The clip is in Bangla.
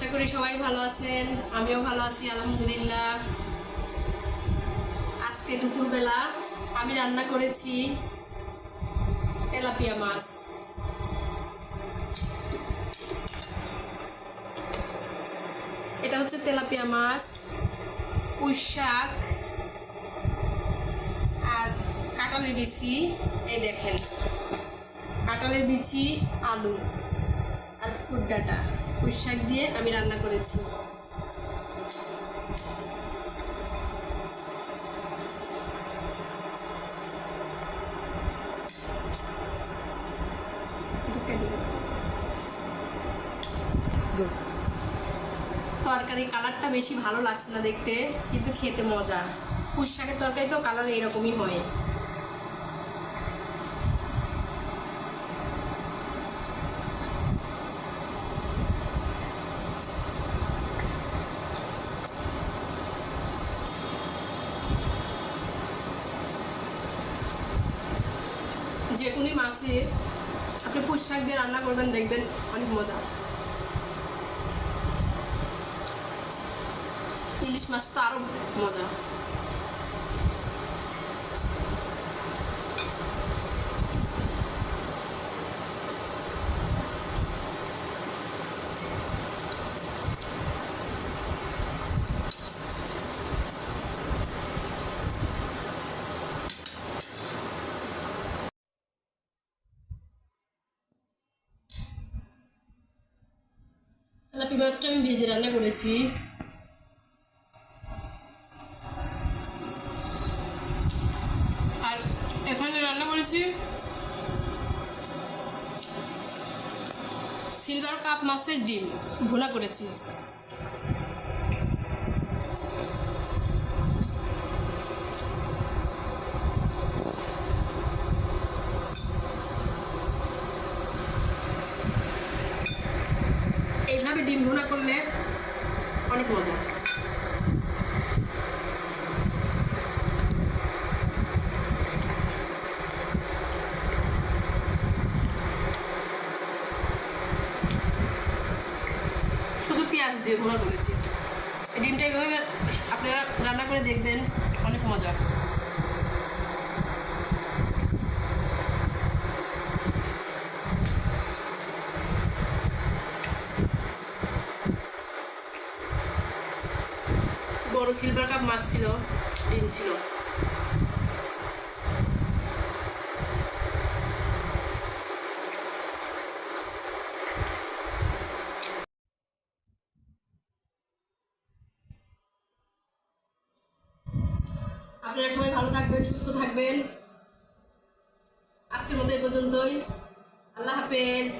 আশা করি সবাই ভালো আছেন। আমিও ভালো আছি, আলহামদুলিল্লাহ। আজকে দুপুরবেলা আমি রান্না করেছি তেলাপিয়া মাছ। এটা হচ্ছে তেলাপিয়া মাছ, পুঁই শাক, আর কাঁঠালের বিচি। এই দেখেন, কাঁঠালের বিচি, আলু, আর ফুট ডাটা পুঁই দিয়ে আমি রান্না করেছি। তরকারি কালারটা বেশি ভালো লাগছে না দেখতে, কিন্তু খেতে মজা পুঁই শাকের তরকারি তো কালার এরকমই হয় যে কোনো মাছে আপনি পুঁই দিয়ে রান্না করবেন, দেখবেন অনেক মজা। ইলিশ মাছ তো আরও মজা। তেলাপি মাছটা আমি ভেজে রান্না করেছি। আর এখানে রান্না করেছি সিলভার কাপ মাছের ডিম, ভুনা করেছি এইভাবে ডিম ভুনা করলে অনেক মজা। শুধু পেঁয়াজ দিয়ে ভুনা করেছি। ডিমটা এইভাবে আপনারা রান্না করে দেখবেন, অনেক মজা। বড় সিলভার কাপ মাছ ছিল, ডিম ছিল। আপনারা সবাই ভালো থাকবেন, সুস্থ থাকবেন। আজকের মতো এ পর্যন্তই। আল্লাহ হাফেজ।